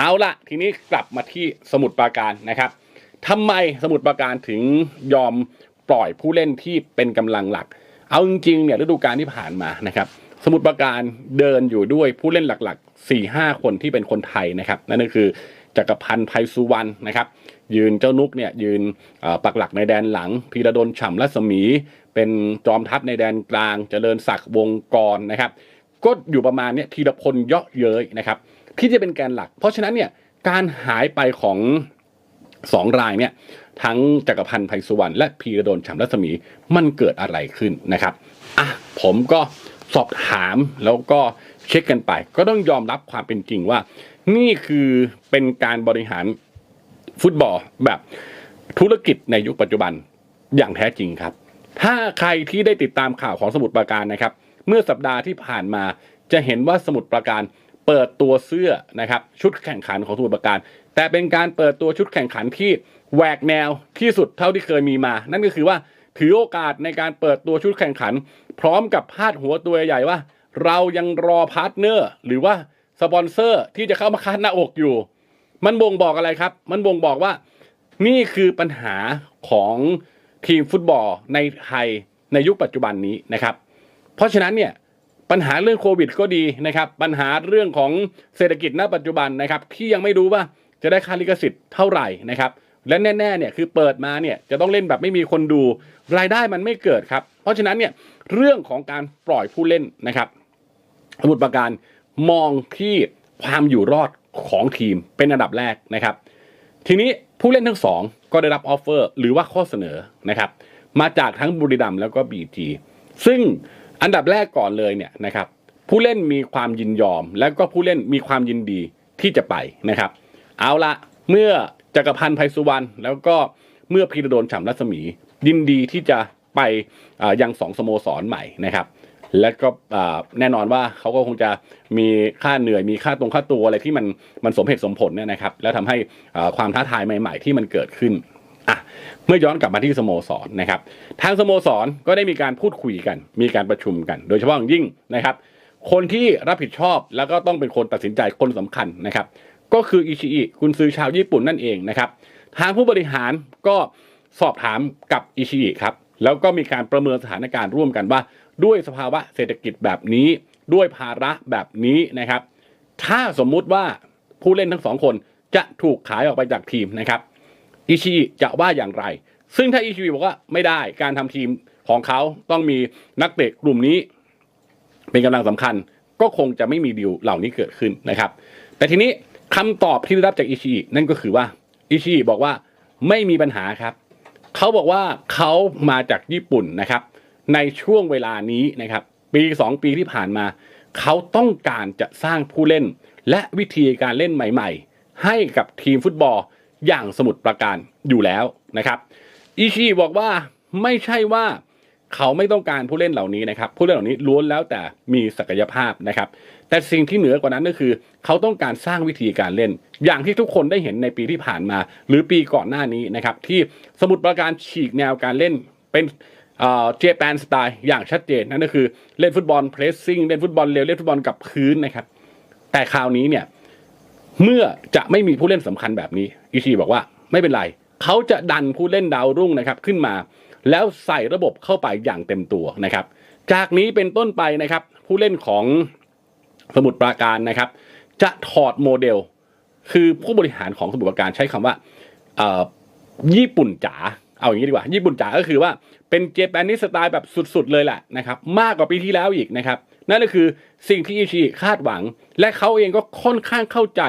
เอาละทีนี้กลับมาที่สมุทรปราการนะครับทำไมสมุทรปราการถึงยอมปล่อยผู้เล่นที่เป็นกำลังหลัก เอาจริงๆเนี่ยฤดูกาลที่ผ่านมานะครับ สมุทรปราการเดินอยู่ด้วยผู้เล่นหลักๆ4 5คนที่เป็นคนไทยนะครับนั่นก็คือจักรพันธ์ไพสุวรรณนะครับ ยืนเจ้านุกเนี่ยยืนปักหลักในแดนหลัง พีระดลฉ่ำรัศมี เป็นจอมทัพในแดนกลาง เจริญศักดิ์วงกรนะครับ ก็อยู่ประมาณเนี้ยทีละพลเยาะเย้ยนะครับ ที่จะเป็นแกนหลัก เพราะฉะนั้นเนี่ยการหายไปของสองรายเนี่ยทั้งจักรพันธ์ไพสุวรรณและพีระดลฉ่ำรัศมีมันเกิดอะไรขึ้นนะครับอะผมก็สอบถามแล้วก็เช็คกันไป ก็ต้องยอมรับความเป็นจริงว่า นี่คือเป็นการบริหารฟุตบอลแบบธุรกิจในยุคปัจจุบันอย่างแท้จริงครับ ถ้าใครที่ได้ติดตามข่าวของสมุทรปราการนะครับ เมื่อสัปดาห์ที่ผ่านมาจะเห็นว่าสมุทรปราการ เปิดตัวเสื้อนะครับชุดแข่งขันของสมุทรปราการ แต่เป็นการเปิดตัวชุดแข่งขันที่แหวกแนวที่สุดเท่าที่เคยมีมา นั่นก็คือว่าถือโอกาสในการเปิดตัวชุดแข่งขัน พร้อมกับพาดหัวตัวใหญ่ว่า เรายังรอพาร์ทเนอร์หรือว่าสปอนเซอร์ที่จะเข้ามาคัดหน้าอกอยู่ มันบ่งบอกอะไรครับ มันบ่งบอกว่า นี่คือปัญหาของทีมฟุตบอลในไทยในยุคปัจจุบันนี้นะครับ เพราะฉะนั้นเนี่ย ปัญหาเรื่องโควิดก็ดีนะครับ ปัญหาเรื่องของเศรษฐกิจณปัจจุบันนะครับ ที่ยังไม่รู้ว่าจะได้ค่าลิขสิทธิ์เท่าไหร่นะครับ และแน่ๆเนี่ยคือเปิดมาเนี่ยจะต้องเล่นแบบไม่มีคนดูรายได้มันไม่เกิดครับ เพราะฉะนั้นเนี่ยเรื่องของการปล่อยผู้เล่นนะครับสมุดประการมองที่ความอยู่รอดของทีมเป็นอันดับแรกนะครับ ทีนี้ผู้เล่นทั้งสองก็ได้รับออฟเฟอร์หรือว่าข้อเสนอนะครับ มาจากทั้งบุรีรัมย์แล้วก็บีจีซึ่ง อันดับแรกก่อนเลยเนี่ยนะครับผู้เล่นมีความยินยอม แล้วก็ผู้เล่นมีความยินดีที่จะไปนะครับ เอาละเมื่อจักรพันธ์ไพสุวรรณแล้วก็เมื่อพีระโดนฉ่ำรัศมี ยินดีที่จะไปยังสองสโมสรใหม่นะครับ และก็แน่นอนว่าเขาก็คงจะมีค่าเหนื่อยมีค่าตรงค่าตัวอะไรที่มันมันสมเหตุสมผลเนี่ยนะครับ แล้วทำให้ความท้าทายใหม่ ๆ ที่มันเกิดขึ้น อะเมื่อย้อนกลับมาที่สโมสรนะครับทางสโมสรก็ได้มีการพูดคุยกัน มีการประชุมกัน โดยเฉพาะอย่างยิ่งนะครับ คนที่รับผิดชอบแล้วก็ต้องเป็นคนตัดสินใจคนสำคัญนะครับ ก็คืออิชิอิคุณซื้อชาวญี่ปุ่นนั่นเองนะครับทางผู้บริหารก็สอบถามกับอิชิอิครับแล้วก็มีการประเมินสถานการณ์ร่วมกันว่า ด้วยสภาวะเศรษฐกิจแบบนี้ ด้วยภาระแบบนี้นะครับ ถ้าสมมุติว่าผู้เล่นทั้งสองคนจะถูกขายออกไปจากทีมนะครับ อิชิจะว่าอย่างไร ซึ่งถ้าอิชิบอกว่าไม่ได้การทำทีมของเขาต้องมีนักเตะกลุ่มนี้ เป็นกำลังสำคัญ ก็คงจะไม่มีดีลเหล่านี้เกิดขึ้นนะครับ แต่ทีนี้คำตอบที่ได้รับจากอิชินั่นก็คือว่าอิชิอิบอกว่าไม่มีปัญหาครับ เขาบอกว่าเขามาจากญี่ปุ่นนะครับ ในช่วงเวลานี้นะครับ ปีสองปีที่ผ่านมา เขาต้องการจะสร้างผู้เล่น และวิธีการเล่นใหม่ ๆ ให้กับทีมฟุตบอล อย่างสมุทรปราการอยู่แล้วนะครับอิชิบอกว่าไม่ใช่ว่าเขาไม่ต้องการผู้เล่นเหล่านี้นะครับ ผู้เล่นเหล่านี้ล้วนแล้วแต่มีศักยภาพนะครับ แต่สิ่งที่เหนือกว่านั้นก็คือ เขาต้องการสร้างวิธีการเล่น อย่างที่ทุกคนได้เห็นในปีที่ผ่านมา หรือปีก่อนหน้านี้นะครับ ที่สมุทรปราการฉีกแนวการเล่นเป็นเจแปนสไตล์อย่างชัดเจนนั่นก็คือเล่นฟุตบอลเพรสซิ่งเล่นฟุตบอลเร็วเล่นฟุตบอลกับพื้นนะครับ แต่คราวนี้เนี่ย เมื่อจะไม่มีผู้เล่นสำคัญแบบนี้อิชิบอกว่าไม่เป็นไร เขาจะดันผู้เล่นดาวรุ่งนะครับขึ้นมา แล้วใส่ระบบเข้าไปอย่างเต็มตัวนะครับ จากนี้เป็นต้นไปนะครับ ผู้เล่นของสมุทรปราการนะครับ จะถอดโมเดล คือผู้บริหารของสมุทรปราการใช้คำว่าญี่ปุ่นจ๋าเอาอย่างนี้ดีกว่า ญี่ปุ่นจ๋าก็คือว่าเป็นเจแปนนิสสไตล์แบบสุดๆเลยแหละนะครับ มากกว่าปีที่แล้วอีกนะครับ นั่นก็คือสิ่งที่อิชิคาดหวัง และเขาเองก็ค่อนข้างเข้าใจ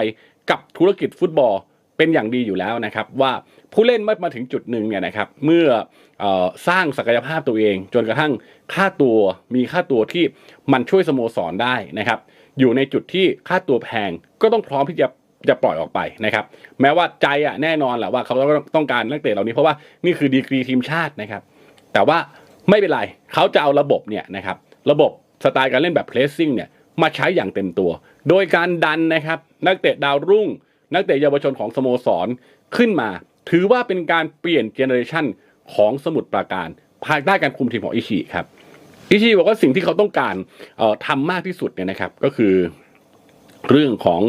กับธุรกิจฟุตบอลเป็นอย่างดีอยู่แล้วนะครับ ว่าผู้เล่นเมื่อมาถึงจุดหนึ่งเนี่ยนะครับเมื่อออสร้างศักยภาพตัวเอง จนกระทั่งค่าตัวมีค่าตัวที่มันช่วยสโมสรได้นะครับ อยู่ในจุดที่ค่าตัวแพงก็ต้องพร้อมที่จะจะปล่อยออกไปนะครับ แม้ว่าใจอะแน่นอนแหละว่าเขาต้องการนักเตะเหล่านี้เพราะว่านี่คือดีกรีทีมชาตินะครับ แต่ว่าไม่เป็นไรเขาจะเอาระบบเนี่ยนะครับ ระบบ สไตล์การเล่นแบบเพลสซิ่งเนี่ยมาใช้อย่างเต็มตัว โดยการดันนะครับนักเตะดาวรุ่ง นักเตะเยาวชนของสโมสรขึ้นมา ถือว่าเป็นการเปลี่ยนเจเนอเรชันของสมุทรปราการ ภายใต้การคุมทีมของอิชิครับอิชิบอกว่าสิ่งที่เขาต้องการออทำมากที่สุดเนี่ยนะครับก็คือเรื่องของ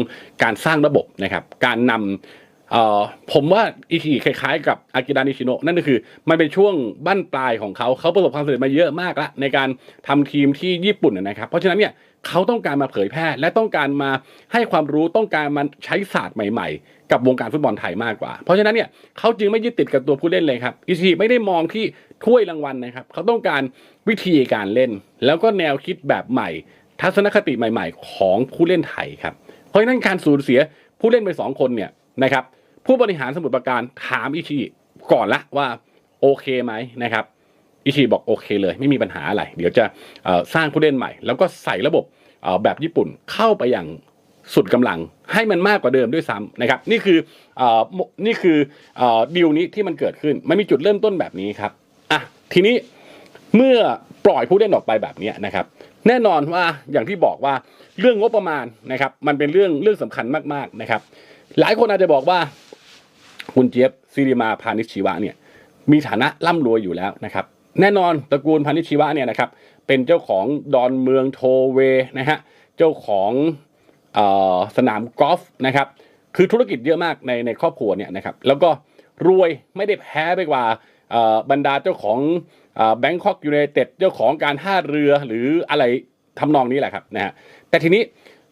การสร้างระบบนะครับ การนำ เอ่อผมว่าอิชิคล้ายๆกับอากิระนิชิโนะนั่นก็คือ มันเป็นช่วงบั้นปลายของเขาเขาประสบความสำเร็จมาเยอะมากแล้วในการทำทีมที่ญี่ปุ่นนะครับ เพราะฉะนั้นเนี่ยเขาต้องการมาเผยแพร่ และต้องการมาให้ความรู้ต้องการมาใช้ศาสตร์ใหม่ ๆ กับวงการฟุตบอลไทยมากกว่า เพราะฉะนั้นเนี่ยเขาจึงไม่ยึดติดกับตัวผู้เล่นเลยครับอิชิไม่ได้มองที่ถ้วยรางวัลนะครับเขาต้องการวิธีการเล่น แล้วก็แนวคิดแบบใหม่ ทัศนคติใหม่ ๆ ของผู้เล่นไทยครับเพราะฉะนั้นการสูญเสียผู้เล่นไปสองคนเนี่ยนะครับ ผู้บริหารสมุทรปราการถามอิชิก่อนละว่าโอเคไหมนะครับอิชิบอกโอเคเลย ไม่มีปัญหาอะไร เดี๋ยวจะสร้างผู้เล่นใหม่ แล้วก็ใส่ระบบแบบญี่ปุ่นเข้าไปอย่างสุดกำลังให้มันมากกว่าเดิมด้วยซ้ำนะครับ นี่คืออนี่คืออดีลนี้ที่มันเกิดขึ้นมันมีจุดเริ่มต้นแบบนี้ครับอะทีนี้เมื่อปล่อยผู้เล่นออกไปแบบนี้นะครับ แน่นอนว่าอย่างที่บอกว่าเรื่องงบประมาณนะครับ มันเป็นเรื่องเรื่องสำคัญมากๆนะครับ หลายคนอาจจะบอกว่า คุณเจี๊ยบซิริมาพานิชชีวะเนี่ยมีฐานะร่ำรวยอยู่แล้วนะครับ แน่นอนตระกูลพานิชชีวะเนี่ยนะครับเป็นเจ้าของดอนเมืองโทเวนะฮะเจ้าของออสนามกอล์ฟนะครับคือธุรกิจเยอะมากในในครอบครัวเนี่ยนะครับแล้วก็รวยไม่ได้แพ้ไปกว่าบรรดาเจ้าของแบงคอกยูไนเต็ดเจ้าของการท่าเรือหรืออะไรทำนองนี้แหละครับนะฮะแต่ทีนี้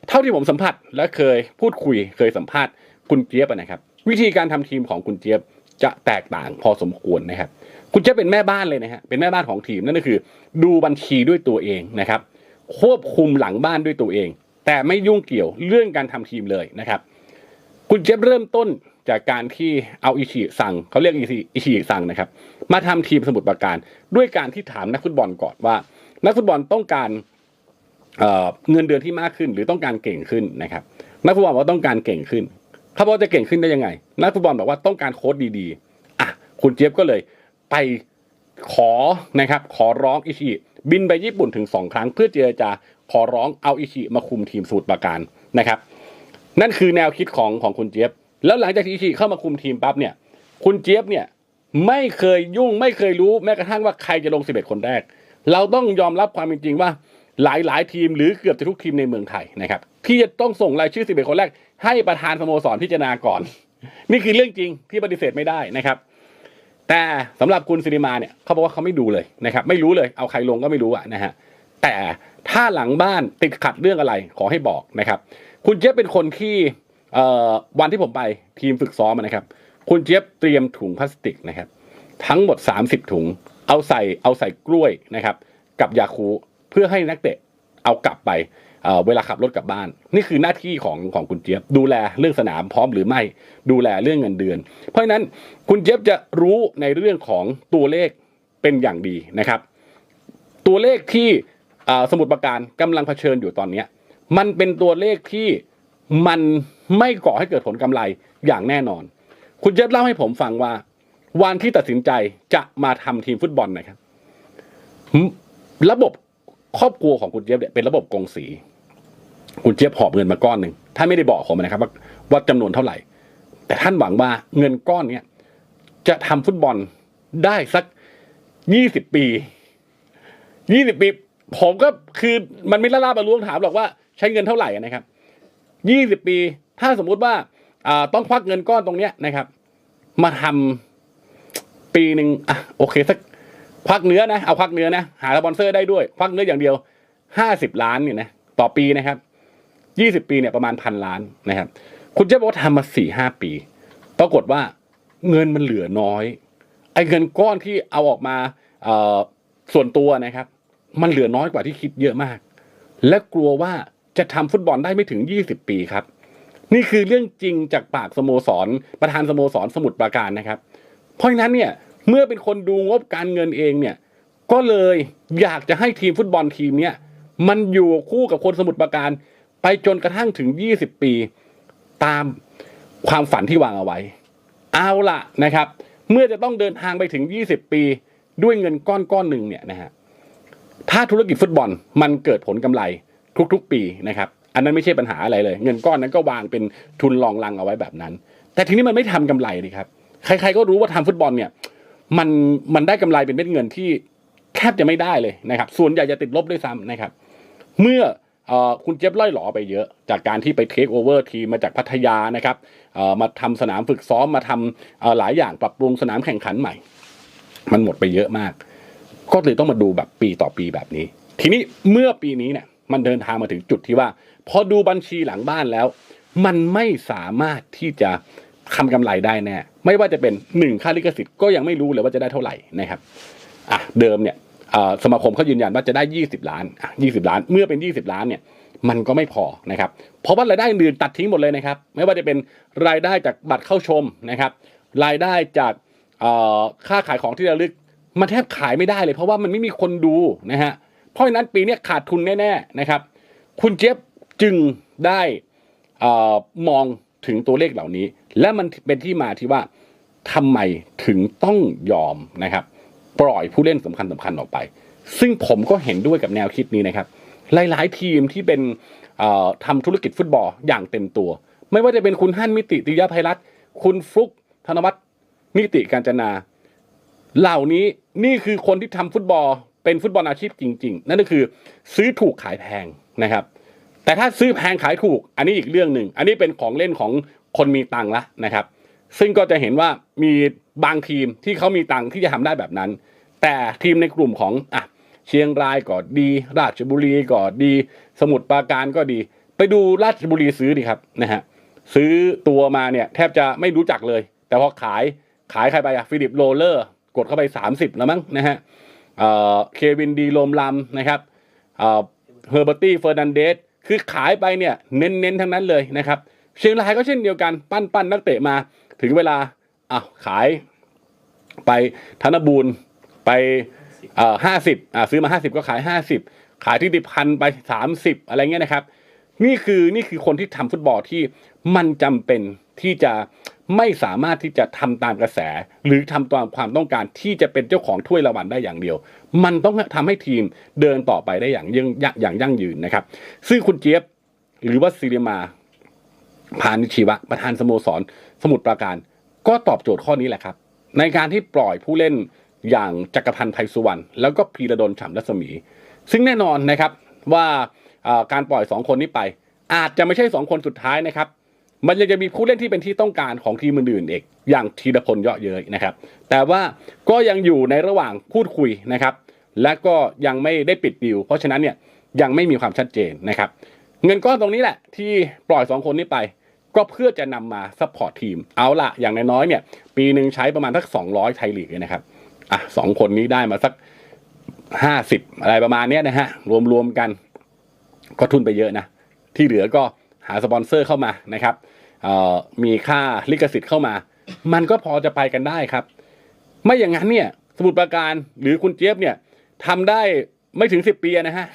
เท่าที่ผมสัมผัสและเคยพูดคุยเคยสัมภาษณ์ คุณเจี๊ยบนะครับ วิธีการทำทีมของคุณเจี๊ยบจะแตกต่างพอสมควรนะครับ คุณเจี๊ยบเป็นแม่บ้านเลยนะฮะเป็นแม่บ้านของทีมนั่นก็คือ ดูบัญชีด้วยตัวเองนะครับ ควบคุมหลังบ้านด้วยตัวเอง แต่ไม่ยุ่งเกี่ยวเรื่องการทำทีมเลยนะครับคุณเจี๊ยบเริ่มต้นจากการที่เอาอิชิสั่งเขาเรียกอิชิอิชิสั่งนะครับ มาทำทีมสมุทรปราการ ด้วยการที่ถามนักฟุตบอลก่อนว่า นักฟุตบอลต้องการเเงินเดือนที่มากขึ้น หรือต้องการเก่งขึ้นนะครับ นักฟุตบอลว่าต้องการเก่งขึ้น เขาบอกว่าจะเก่งขึ้นได้ยังไง นักฟุตบอลบอกว่าต้องการโค้ดดีๆอะคุณเจี๊ยบก็เลยไปขอนะครับขอร้องอิชิบินไปญี่ปุ่นถึงสองครั้ง เพื่อเจรจาขอร้องเอาอิชิมาคุมทีมสมุทรปราการนะครับ นั่นคือแนวคิดของของคุณเจี๊ยบแล้วหลังจากที่อิชิเข้ามาคุมทีมปั๊บเนี่ย คุณเจี๊ยบเนี่ยไม่เคยยุ่งไม่เคยรู้แม้กระทั่งว่าใครจะลง 11 คนแรก เราต้องยอมรับความเป็นจริงว่าหลายหลายๆทีมหรือเกือบจะทุกทีมในเมืองไทยนะครับ ที่จะต้องส่งรายชื่อ 11 คนแรก ให้ประธานสโมสรพิจารณาก่อน นี่คือเรื่องจริงที่ปฏิเสธไม่ได้นะครับ แต่สำหรับคุณสิริมาเนี่ยเขาบอกว่าเขาไม่ดูเลยนะครับ ไม่รู้เลยเอาใครลงก็ไม่รู้อะนะฮะแต่ถ้าหลังบ้านติดขัดเรื่องอะไรขอให้บอกนะครับ คุณเจี๊ยบเป็นคนที่วันที่ผมไปทีมฝึกซ้อมนะครับ คุณเจี๊ยบเตรียมถุงพลาสติกนะครับ ทั้งหมด 30 ถุง เอาใส่เอาใส่กล้วยนะครับ กับยาคูเพื่อให้นักเตะเอากลับไป เวลาขับรถกลับบ้าน นี่คือหน้าที่ของของคุณเจี๊ยบดูแลเรื่องสนามพร้อมหรือไม่ดูแลเรื่องเงินเดือน เพราะฉะนั้นคุณเจี๊ยบจะรู้ในเรื่องของตัวเลขเป็นอย่างดีนะครับ ตัวเลขที่สมุดประการกำลังเผชิญอยู่ตอนเนี้มันเป็นตัวเลขที่มันไม่ก่อให้เกิดผลกำไรอย่างแน่นอน คุณเจี๊ยบเล่าให้ผมฟังว่า วันที่ตัดสินใจจะมาทำทีมฟุตบอลนะครับ ระบบ ครอบครัวของคุณเจี๊ยบเนี่ยเป็นระบบกงสี คุณเจี๊ยบหอบเงินมาก้อนหนึ่งท่านไม่ได้บอกผมนะครับ ว่าว่าจำนวนเท่าไหร่ แต่ท่านหวังว่าเงินก้อนเนี้ยจะทำฟุตบอลได้สักยี่สิบปียี่สิบปี ผมก็คือมันไม่ละลาบละล้วงถามหรอกว่าใช้เงินเท่าไหร่นะครับยี่สิบปี ถ้าสมมุติว่าต้องควักเงินก้อนตรงเนี้ยนะครับ มาทำปีหนึ่งอะโอเคสัก ควักเนื้อนะเอาควักเนื้อนะหาสปอนเซอร์ได้ด้วยควักเนื้ออย่างเดียวห้าสิบล้านเนี่ยนะต่อปีนะครับยี่สิบปีเนี่ยประมาณพันล้านนะครับ คุณเจ๊บอกว่าทำมาสี่ห้าปี ปรากฏว่าเงินมันเหลือน้อยไอ้เงินก้อนที่เอาออกมาเออส่วนตัวนะครับ มันเหลือน้อยกว่าที่คิดเยอะมาก และกลัวว่าจะทำฟุตบอลได้ไม่ถึง20ปีครับ นี่คือเรื่องจริงจากปากสโมสร ประธานสโมสรสมุทรปราการนะครับ เพราะฉะนั้นเนี่ย เมื่อเป็นคนดูงบการเงินเองเนี่ย ก็เลยอยากจะให้ทีมฟุตบอลทีมเนี่ยมันอยู่คู่กับคนสมุทรปราการไปจนกระทั่งถึง 20 ปี ตามความฝันที่วางเอาไว้ เอาละนะครับ เมื่อจะต้องเดินทางไปถึง 20 ปีด้วยเงินก้อนก้อนหนึ่งเนี่ยนะฮะถ้าธุรกิจฟุตบอลมันเกิดผลกำไรทุกๆ ปีนะครับ อันนั้นไม่ใช่ปัญหาอะไรเลย เงินก้อนนั้นก็วางเป็นทุนรองรังเอาไว้แบบนั้น แต่ทีนี้มันไม่ทำกำไรเลยครับ ใครๆก็รู้ว่าทำฟุตบอลเนี่ย มันมันได้กำไรเป็นเม็ดเงินที่แทบจะไม่ได้เลยนะครับ ส่วนใหญ่จะติดลบด้วยซ้ำนะครับ เมื่อคุณเจี๊ยบล่อยหลอไปเยอะ จากการที่ไปเทคโอเวอร์ทีมมาจากพัทยานะครับมาทำสนามฝึกซ้อมมาทำหลายอย่างปรับปรุงสนามแข่งขันใหม่ มันหมดไปเยอะมาก ก็เลยต้องมาดูแบบปีต่อปีแบบนี้ ทีนี้เมื่อปีนี้เนี่ยมันเดินทางมาถึงจุดที่ว่า พอดูบัญชีหลังบ้านแล้ว มันไม่สามารถที่จะ ทำกำไรได้แน่ไม่ว่าจะเป็นหนึ่งค่าลิขสิทธิ์ก็ยังไม่รู้เลยว่าจะได้เท่าไหร่นะครับอะเดิมเนี่ยสมาคมเขายืนยันว่าจะได้ 20 ล้านอะ20 ล้าน เมื่อเป็น 20 ล้านเนี่ยมันก็ไม่พอนะครับ เพราะว่ารายได้อื่นตัดทิ้งหมดเลยนะครับ ไม่ว่าจะเป็นรายได้จากบัตรเข้าชมนะครับ รายได้จากค่าขายของที่ระลึก มันแทบขายไม่ได้เลย เพราะว่ามันไม่มีคนดูนะฮะ เพราะฉะนั้นปีนี้ขาดทุนแน่ๆนะครับ คุณเจี๊ยบจึงได้อมองถึงตัวเลขเหล่านี้ และมันเป็นที่มาที่ว่าทำไมถึงต้องยอมนะครับ ปล่อยผู้เล่นสำคัญสำคัญออกไป ซึ่งผมก็เห็นด้วยกับแนวคิดนี้นะครับ หลาย ๆ ทีมที่เป็นเอ่อทำธุรกิจฟุตบอลอย่างเต็มตัว ไม่ว่าจะเป็นคุณฮั่นมิติติยาภัยรัตคุณฟลุกธนวัฒน์นิติการจนา เหล่านี้นี่คือคนที่ทำฟุตบอลเป็นฟุตบอลอาชีพจริง ๆ นั่นก็คือซื้อถูกขายแพงนะครับ แต่ถ้าซื้อแพงขายถูก อันนี้อีกเรื่องหนึ่ง อันนี้เป็นของเล่นของ คนมีตังค์ละนะครับ ซึ่งก็จะเห็นว่ามีบางทีมที่เขามีตังค์ที่จะทำได้แบบนั้น แต่ทีมในกลุ่มของอะเชียงรายก็ดี ราชบุรีก็ดี สมุทรปราการก็ดี ไปดูราชบุรีซื้อดีครับนะฮะซื้อตัวมาเนี่ยแทบจะไม่รู้จักเลย แต่พอขายขายใครไปอะฟิลิปโรเลอร์ กดเข้าไป 30 แล้วมั้งนะฮะเอ่อเควินดีโลมลัมนะครับเอ่อเฮอร์เบอร์ตี้เฟอร์นันเดสคือขายไปเนี่ยเน้นๆทั้งนั้นเลยนะครับ เชียงรายก็เช่นเดียวกันปั้นปั้นนักเตะมา ถึงเวลาอ้าวขายไปธนบูรณ์ไปเอ่อห้าสิบอ่าซื้อมาห้าสิบก็ขายห้าสิบขายที่ติพันไปสามสิบอะไรเงี้ยนะครับ นี่คือนี่คือคนที่ทำฟุตบอลที่มันจำเป็นที่จะไม่สามารถที่จะทำตามกระแส หรือทำตามความต้องการที่จะเป็นเจ้าของถ้วยรางวัลได้อย่างเดียว มันต้องทำให้ทีมเดินต่อไปได้อย่างยั่งอย่างยั่งยืนนะครับ ซึ่งคุณเจี๊ยบหรือว่าซิริมา พานิชิวะประธานสโมสร สมุทรปราการ ก็ตอบโจทย์ข้อนี้แหละครับ ในการที่ปล่อยผู้เล่นอย่างจักรพันธ์ไทยสุวรรณแล้วก็พีระดลฉ่ำรัศมี ซึ่งแน่นอนนะครับว่าการปล่อยสองคนนี้ไป อาจจะไม่ใช่สองคนสุดท้ายนะครับ มันยังจะมีผู้เล่นที่เป็นที่ต้องการของทีมอื่นๆเอกอย่างธีรพลเยาะเย้ยนะครับ แต่ว่าก็ยังอยู่ในระหว่างพูดคุยนะครับ และก็ยังไม่ได้ปิดดีลเพราะฉะนั้นเนี่ยยังไม่มีความชัดเจนนะครับ เงินก้อนตรงนี้แหละที่ปล่อยสองคนนี้ไป ก็เพื่อจะนำมาซัพพอร์ตทีม เอาละอย่างน้อยๆเนี่ย ปีหนึ่งใช้ประมาณสักสองร้อยไทยลีกนะครับ อะสองคนนี้ได้มาสักห้าสิบอะไรประมาณเนี้ยนะฮะ รวมๆกัน ก็ทุนไปเยอะนะ ที่เหลือก็หาสปอนเซอร์เข้ามานะครับเอ่อมีค่าลิขสิทธิ์เข้ามา มันก็พอจะไปกันได้ครับ ไม่อย่างนั้นเนี่ย สมุดประการหรือคุณเจี๊ยบเนี่ยทำได้ไม่ถึงสิบปีนะฮะ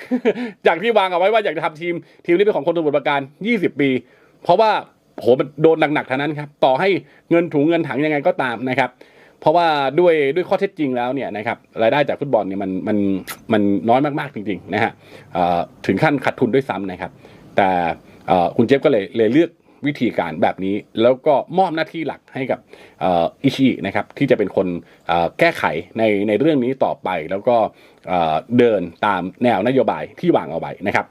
จากที่วางเอาไว้ว่าอยากจะทำทีม ทีมนี้เป็นของคนสมุดประการยี่สิบปี เพราะว่า โหมันโดนหนักๆทั้งนั้นครับ ต่อให้เงินถุงเงินถังยังไงก็ตามนะครับ เพราะว่าด้วยด้วยข้อเท็จจริงแล้วเนี่ยนะครับรายได้จากฟุตบอลเนี่ยมันมันมันน้อยมากๆจริงๆนะฮะถึงขั้นขาดทุนด้วยซ้ำนะครับ แต่คุณเจฟก็เลยเลยเลือกวิธีการแบบนี้แล้วก็มอบหน้าที่หลักให้กับอิชินะครับที่จะเป็นคนแก้ไขในในเรื่องนี้ต่อไปแล้วก็เดินตามแนวนโยบายที่วางเอาไว้นะครับ